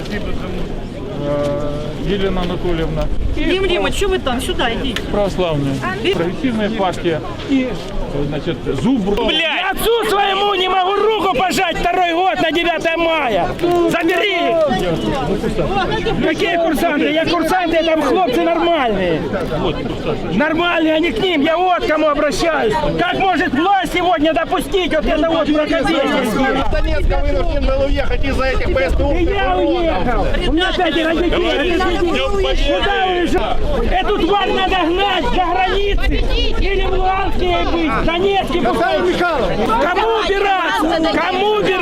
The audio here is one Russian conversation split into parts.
Спасибо, э, Елена Анатольевна. И Дим Димыч, что вы там? Сюда идите. православная, прогрессивная партия и, э, значит, Зубр. Я отцу своему не могу руку пожать второй год на 9 мая. Забери! Какие курсанты? Я курсанты, там хлопцы нормальные. Нормальные, они к ним. Я вот к кому обращаюсь. Как может власть сегодня допустить вот это вот прокатение? Донецка вынужден был уехать из-за этих ПСТУ. И я уехал. У меня пятеро детей. Куда уезжал? Эту тварь надо гнать за границы. Или в Луганске быть, Донецке. пускай. Кому убираться? Кому убираться?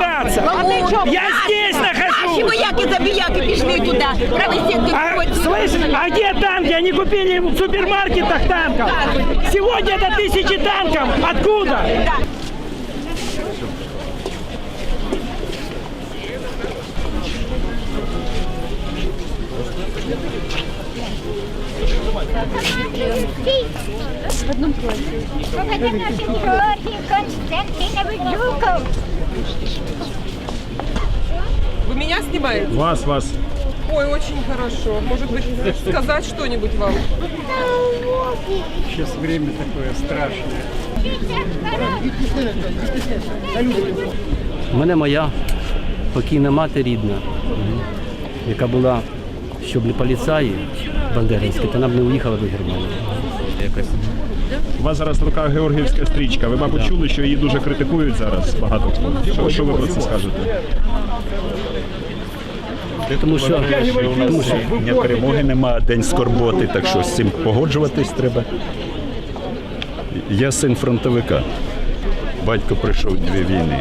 Забияки пішли туди. Правий сектор А, слышь, а где танки? Они купили в супермаркетах танков. Сегодня это тысячи танков. Откуда? Георгий Константинович Жуков. Вы меня снимаете? Вас, вас. Ой, очень хорошо. Может быть, сказать что-нибудь вам? Сейчас время такое страшное. У мене моя покійна мати рідна, яка була, щоб не поліцаї бандерівські, то вона б не уїхала до Германії. Якось. У вас зараз в руках Георгіївська стрічка. Ви, мабуть, чули, що її дуже критикують зараз багато хто. Що, що ви про це скажете? Тому що, тому що Дня перемоги нема, день скорботи, так що з цим погоджуватись треба. Я син фронтовика. Батько прийшов дві війни.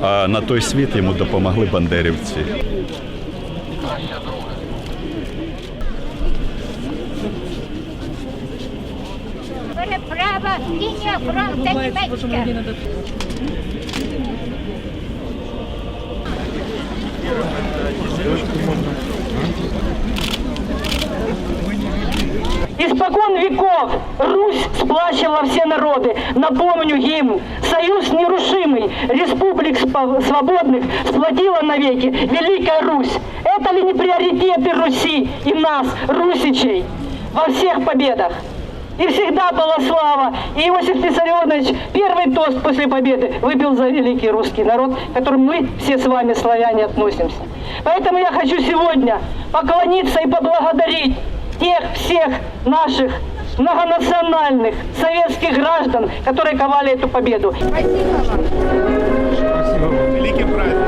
А на той світ йому допомогли бандерівці. Переправа лінія фронту німецька. Испокон веков Русь сплачивала все народы. Напомню гимн. Союз нерушимый республик свободных сплотила навеки Великая Русь. Это ли не приоритеты Руси и нас, русичей, во всех победах? И всегда была слава. И Иосиф Виссарионович первый тост после победы выпил за великий русский народ, к которому мы все с вами, славяне, относимся. Поэтому я хочу сегодня поклониться и поблагодарить тех всех наших многонациональных советских граждан, которые ковали эту победу. Спасибо вам.